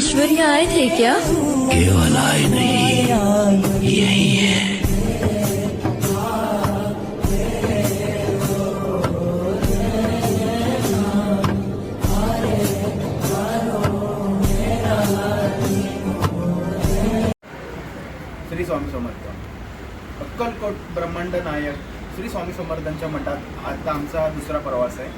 ईश्वर यहाँ आए थे क्या? केवल आए नहीं यही है। श्री स्वामी समर्थ. अक्कलकोट ब्रह्मांड नायक श्री स्वामी समर्थांच्या मठात आता आमचा दुसरा प्रवास आहे.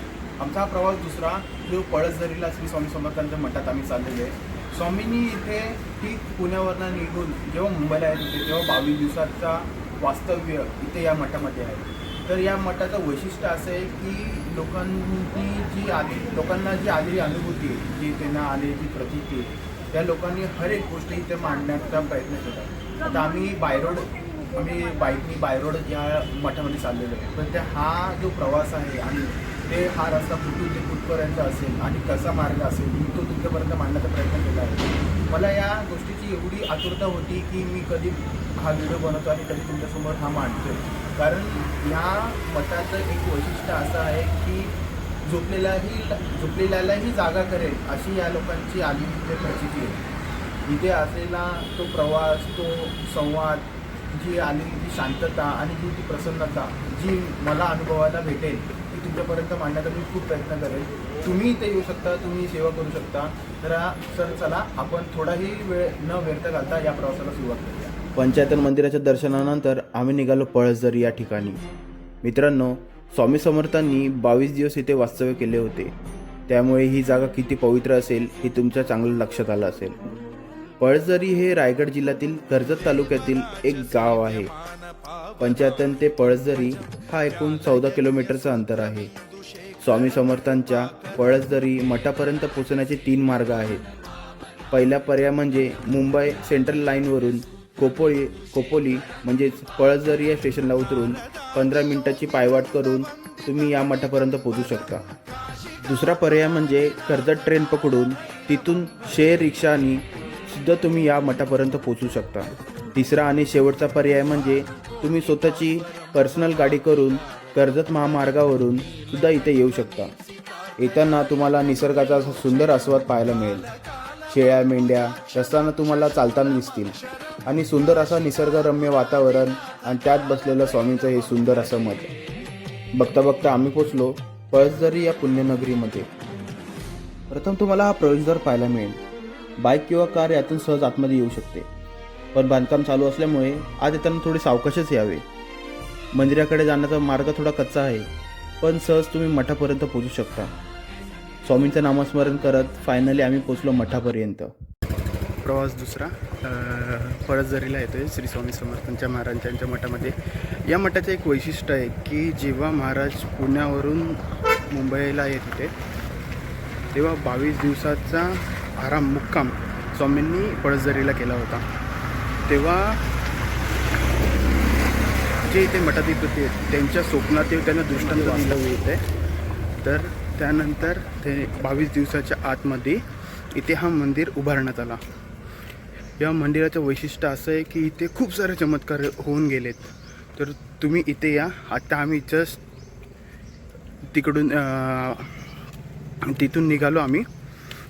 आमचा हा प्रवास दुसरा जो पळसझरीला श्री स्वामी समर्थांच्या मठात आम्ही चाललेलो आहे. स्वामींनी इथे ठीक पुण्यावरनं निघून जेव्हा मुंबईला येत होते तेव्हा बावीस दिवसाचा वास्तव्य इथे या मठामध्ये आहे. तर या मठाचं वैशिष्ट्य असं आहे की लोकांनी जी आली लोकांना जी आलेली अनुभूती आहे, जी त्यांना आलेली प्रतीती आहे, त्या लोकांनी हर एक गोष्ट इथे मांडण्याचा प्रयत्न केला. आता आम्ही बायरोड आम्ही बाईकनी बायरोड या मठामध्ये चाललेलो आहे. पण त्या हा जो प्रवास आहे आणि ते हा रस्ता कुठून ते कुठपर्यंत असेल आणि कसा मार्ग असेल मी तो तुमच्यापर्यंत मांडण्याचा प्रयत्न केला आहे. मला या गोष्टीची एवढी आतुरता होती की मी कधी हा व्हिडिओ बनवतो आणि कधी तुमच्यासमोर हा मांडतो कारण या मताचं एक वैशिष्ट्य असं आहे की झोपलेलाही झोपलेल्यालाही जागा करेल अशी या लोकांची आली इथे प्रचिती आहे. इथे असलेला तो प्रवास तो संवाद जी आलेली जी शांतता आणि जी ती प्रसन्नता जी मला अनुभवायला भेटेल ती तुमच्यापर्यंत मांडण्याचा मी खूप प्रयत्न करेल. तुम्ही इथे येऊ शकता तुम्ही सेवा करू शकता. तर सर चला आपण थोडाही वेळ न व्यर्थ घालता या प्रवासाला सुरुवात करूया. पंचायतन मंदिराच्या दर्शनानंतर आम्ही निघालो पळसदर या ठिकाणी. मित्रांनो स्वामी समर्थांनी बावीस दिवस इथे वास्तव्य केले होते. त्यामुळे ही जागा किती पवित्र असेल हे तुमच्या चांगलं लक्षात आलं असेल. पळजरी हे रायगड जिल्ह्यातील कर्जत तालुक्यातील एक गाव आहे. पंचायतन ते पळसदरी हा एकूण चौदा किलोमीटरचं अंतर आहे. स्वामी समर्थांच्या पळसदरी मठापर्यंत पोचण्याचे तीन मार्ग आहेत. पहिला पर्याय म्हणजे मुंबई सेंट्रल लाईनवरून कोपोळी कोपोली म्हणजेच पळसदरी या स्टेशनला उतरून पंधरा मिनिटाची पायवाट करून तुम्ही या मठापर्यंत पोचू शकता. दुसरा पर्याय म्हणजे कर्जत ट्रेन पकडून तिथून शेअर रिक्षानी सुद्धा तुम्ही या मठापर्यंत पोहोचू शकता. तिसरा आणि शेवटचा पर्याय म्हणजे तुम्ही स्वतःची पर्सनल गाडी करून कर्जत महामार्गावरून सुद्धा इथे येऊ शकता. येताना तुम्हाला निसर्गाचा असा सुंदर आस्वाद पाहायला मिळेल. शेळ्या मेंढ्या रस्ताना तुम्हाला चालताना दिसतील. आणि सुंदर असा निसर्गरम्य वातावरण आणि त्यात बसलेलं स्वामीचं हे सुंदर असं मत बघता बघता आम्ही पोचलो पळसदरी या पुण्यनगरीमध्ये. प्रथम तुम्हाला हा प्रवेशद्वार पाहायला मिळेल. बाईक किंवा कार यातून सहज आतमध्ये येऊ शकते. पण बांधकाम चालू असल्यामुळे आज येताना थोडे सावकाशच यावे. मंदिराकडे जाण्याचा मार्ग थोडा कच्चा आहे पण सहज तुम्ही मठापर्यंत पोहोचू शकता. स्वामींचं नामस्मरण करत फायनली आम्ही पोचलो मठापर्यंत. प्रवास दुसरा पळसझरीला येतो आहे श्री स्वामी समर्थांच्या महाराजांच्या मठामध्ये. या मठाचं एक वैशिष्ट्य आहे की जेव्हा महाराज पुण्यावरून मुंबईला येत होते तेव्हा बावीस दिवसाचा आराम मुक्काम स्वामींनी पळसझरीला केला होता. तेव्हा जे इथे मठाधिप होते त्यांच्या स्वप्नात त्यांना दृष्टांत दिलं होते. तर त्यानंतर ते बावीस दिवसाच्या आतमध्ये इथे हा मंदिर उभारण्यात आला. या मंदिराचं वैशिष्ट्य असं आहे की इथे खूप सारे चमत्कार होऊन गेलेत. तर तुम्ही इथे या. आता आम्ही जस्ट तिकडून तिथून निघालो आम्ही.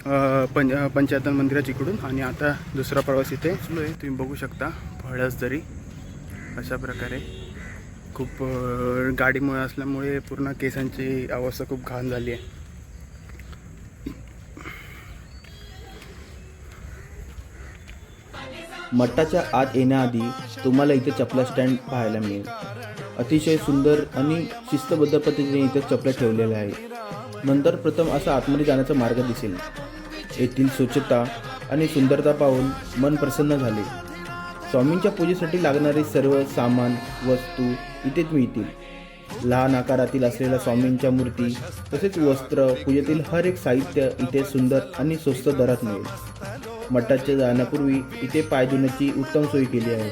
पं पंच पंचायतन मंदिराच्या इकडून आणि आता दुसरा प्रवास इथे सुरू आहे. तुम्ही बघू शकता फळसदरी अशा प्रकारे. खूप गाडीमुळे असल्यामुळे पूर्ण केसांची अवस्था खूप घाण झाली आहे. मठाच्या आत येण्याआधी तुम्हाला इथे चपला स्टँड पाहायला मिळेल. अतिशय सुंदर आणि शिस्तबद्ध पद्धतीने इथे चपल्या ठेवलेल्या आहेत. नंतर प्रथम असा आतमध्ये जाण्याचा मार्ग दिसेल. येथील स्वच्छता आणि सुंदरता पाहून मन प्रसन्न झाले. स्वामींच्या पूजेसाठी लागणारे सर्व सामान वस्तू इथेच मिळतील. लहान आकारातील असलेल्या स्वामींच्या मूर्ती तसेच वस्त्र पूजेतील हर एक साहित्य इथे सुंदर आणि स्वस्त दरात मिळेल. मठाच्या जाण्यापूर्वी इथे पाय धुण्याची उत्तम सोय केली आहे.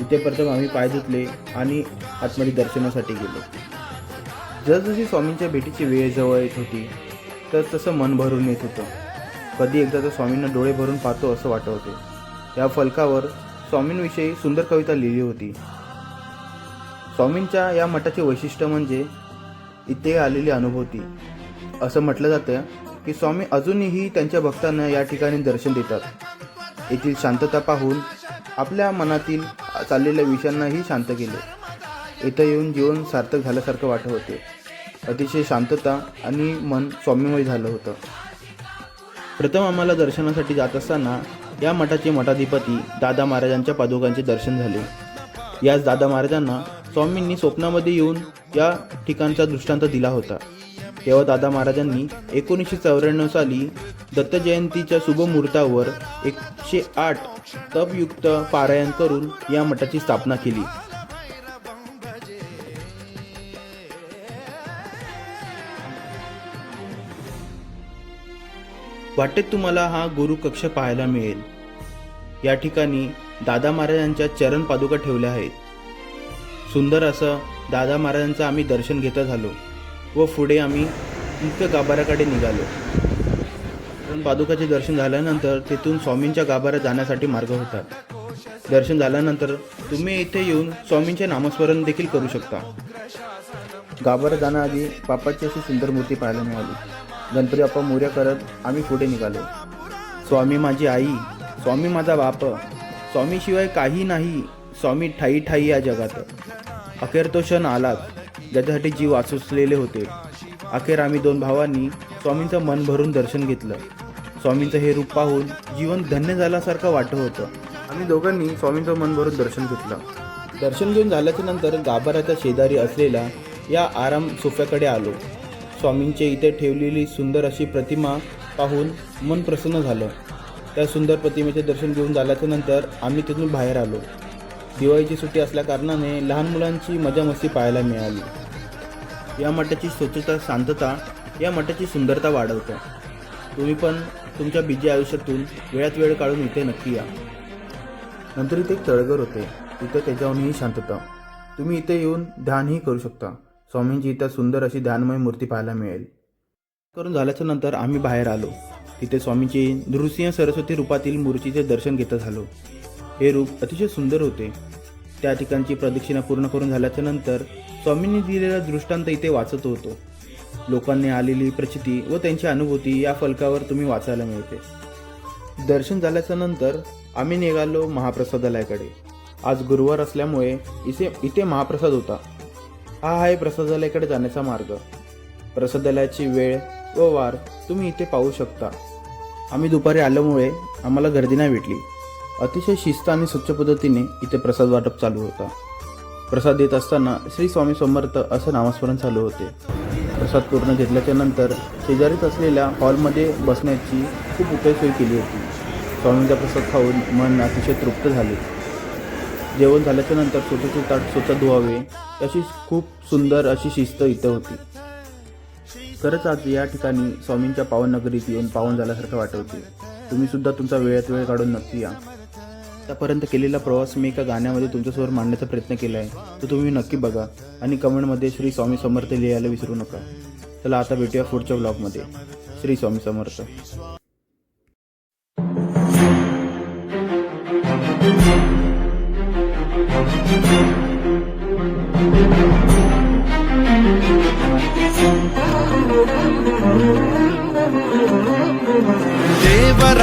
इथे प्रथम आम्ही पाय धुतले आणि आतमध्ये दर्शनासाठी गेलो. जसजशी स्वामींच्या भेटीची वेळ जवळ येत होती तर तसं मन भरून येत होतं. कधी एकदा तर स्वामींना डोळे भरून पाहतो असं वाटत होते. या फलकावर स्वामींविषयी सुंदर कविता लिहिली होती. स्वामींच्या या मठाचे वैशिष्ट्य म्हणजे इथे आलेली अनुभूती. असं म्हटलं जातं की स्वामी अजूनही त्यांच्या भक्तांना या ठिकाणी दर्शन देतात. येथील शांतता पाहून आपल्या मनातील चाललेल्या विषयांनाही शांत केले. इथं येऊन जीवन सार्थक झाल्यासारखं वाटत होते. अतिशय शांतता आणि मन स्वामीमय झालं होतं. प्रथम आम्हाला दर्शनासाठी जात असताना या मठाचे मठाधिपती दादा महाराजांच्या पादुकांचे दर्शन झाले. याच दादा महाराजांना स्वामींनी स्वप्नामध्ये येऊन या ठिकाणचा दृष्टांत दिला होता. तेव्हा दादा महाराजांनी एकोणीसशे चौऱ्याण्णव साली दत्त जयंतीच्या शुभमुहूर्तावर एकशे आठ तपयुक्त पारायण करून या मठाची स्थापना केली. वाटेत तुम्हाला हा गुरु कक्ष पाहायला मिळेल. या ठिकाणी दादा महाराजांच्या चरण पादुका ठेवल्या आहेत. सुंदर असं दादा महाराजांचं आम्ही दर्शन घेता झालो व पुढे आम्ही मुख्य गाभाऱ्याकडे निघालो. चरण पादुकाचे दर्शन झाल्यानंतर तिथून स्वामींच्या गाभाऱ्यात जाण्यासाठी मार्ग होता. दर्शन झाल्यानंतर तुम्ही इथे येऊन स्वामींचे नामस्मरण देखील करू शकता. गाभाऱ्यात जाण्याआधी बाप्पाची अशी सुंदर मूर्ती पाहायला मिळाली. गणपती बाप्पा मोर्या करत आम्ही पुढे निघालो. स्वामी माझी आई स्वामी माझा बाप स्वामीशिवाय काही नाही स्वामी ठाई ठाई या जगात. अखेर तो क्षण आलाच ज्याच्यासाठी जीव आसुसलेले होते. अखेर आम्ही दोन भावांनी स्वामींचं मन भरून दर्शन घेतलं. स्वामींचं हे रूप पाहून जीवन धन्य झाल्यासारखं वाटत होतं. आम्ही दोघांनी स्वामींचं मन भरून दर्शन घेतलं. दर्शन घेऊन झाल्याच्यानंतर गाभाऱ्याच्या शेजारी असलेल्या या आराम सोफ्याकडे आलो. स्वामींचे इथे ठेवलेली सुंदर अशी प्रतिमा पाहून मन प्रसन्न झालं. त्या सुंदर प्रतिमेचे दर्शन घेऊन झाल्याच्यानंतर आम्ही तिथून बाहेर आलो. दिवाळीची सुट्टी असल्याकारणाने लहान मुलांची मजा मस्ती पाहायला मिळाली. या मठाची स्वच्छता शांतता या मठाची सुंदरता वाढवतं. तुम्ही पण तुमच्या बिजी आयुष्यातून वेळात वेळ काढून इथे नक्की या. नंतर इथे एक तळघर होते. तिथं त्याच्याहूनही शांतता. तुम्ही इथे येऊन ध्यानही करू शकता. स्वामींची इथं सुंदर अशी ध्यानमय मूर्ती पाहायला मिळेल. करून झाल्याच्यानंतर आम्ही बाहेर आलो. तिथे स्वामींची नृसिंह सरस्वती रूपातील मूर्तीचे दर्शन घेत झालो. हे रूप अतिशय सुंदर होते. त्या ठिकाणची प्रदक्षिणा पूर्ण करून झाल्याच्यानंतर स्वामींनी दिलेला दृष्टांत इथे वाचत होतो. लोकांनी आलेली प्रचिती व त्यांची अनुभूती या फलकावर तुम्ही वाचायला मिळते. दर्शन झाल्याच्यानंतर आम्ही निघालो महाप्रसादालयाकडे. आज गुरुवार असल्यामुळे इथे इथे महाप्रसाद होता. हा आहे प्रसादालयाकडे जाण्याचा मार्ग. प्रसादालयाची वेळ व वार तुम्ही इथे पाहू शकता. आम्ही दुपारी आल्यामुळे आम्हाला गर्दी नाही भेटली. अतिशय शिस्त आणि स्वच्छ पद्धतीने इथे प्रसाद वाटप चालू होता. प्रसाद देत असताना श्री स्वामी समर्थ असं नामस्मरण चालू होते. प्रसाद पूर्ण घेतल्याच्या नंतर शेजारीच असलेल्या हॉलमध्ये बसण्याची खूप उपयोगसोय केली होती. स्वामींचा प्रसाद खाऊन मन अतिशय तृप्त झाले. जेवण झाल्याच्यानंतर स्वतःचे ताट स्वतः धुवावे अशी खूप सुंदर अशी शिस्त इथं होती. खरंच आज या ठिकाणी स्वामींच्या पावन नगरीत येऊन पावन झाल्यासारखं वाटवते. तुम्ही सुद्धा तुमचा वेळात वेळ काढून नक्की या. आतापर्यंत केलेला प्रवास मी एका गाण्यामध्ये तुमच्यासमोर मांडण्याचा प्रयत्न केला आहे तो तुम्ही नक्की बघा आणि कमेंटमध्ये श्री स्वामी समर्थ लिहायला विसरू नका. चला आता भेटूया पुढच्या ब्लॉगमध्ये. श्री स्वामी समर्थ.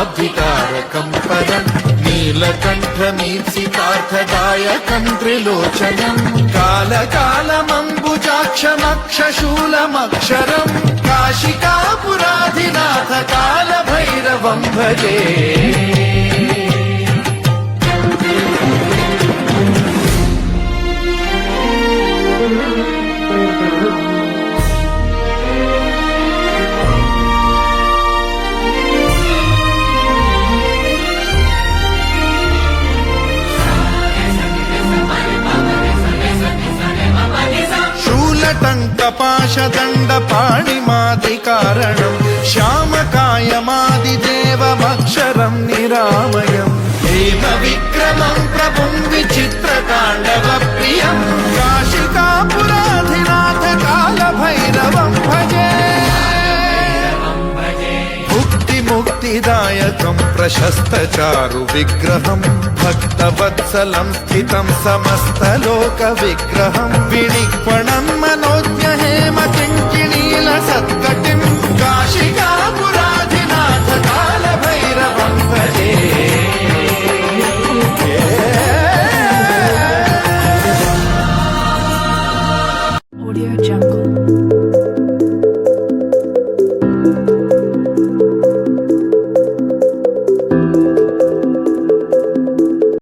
ధర్మాధికారకం పరం నీలకంఠమీర్సితార్థదాయకం త్రిలోచనం కాలకాలమంబుజాక్షమక్షశూలమక్షరం కాశికాపురాధినాథ కాలభైరవం భజే पाशदण्डपाणिमादिकारणम् श्यामकायमादिदेवमक्षरम् निरामयम् हेमविक्रमम् प्रभुम् विचित्रताण्डवप्रियम् काशिकापुराधिनाथ कालभैरवम् भजे मुक्तिमुक्तिदायकम् प्रशस्तचारु विग्रहम् भक्तवत्सलम् स्थितम् समस्तलोकविग्रहम् विणिक्वणम् मनोज्ञहेम किङ्किणील Kashika.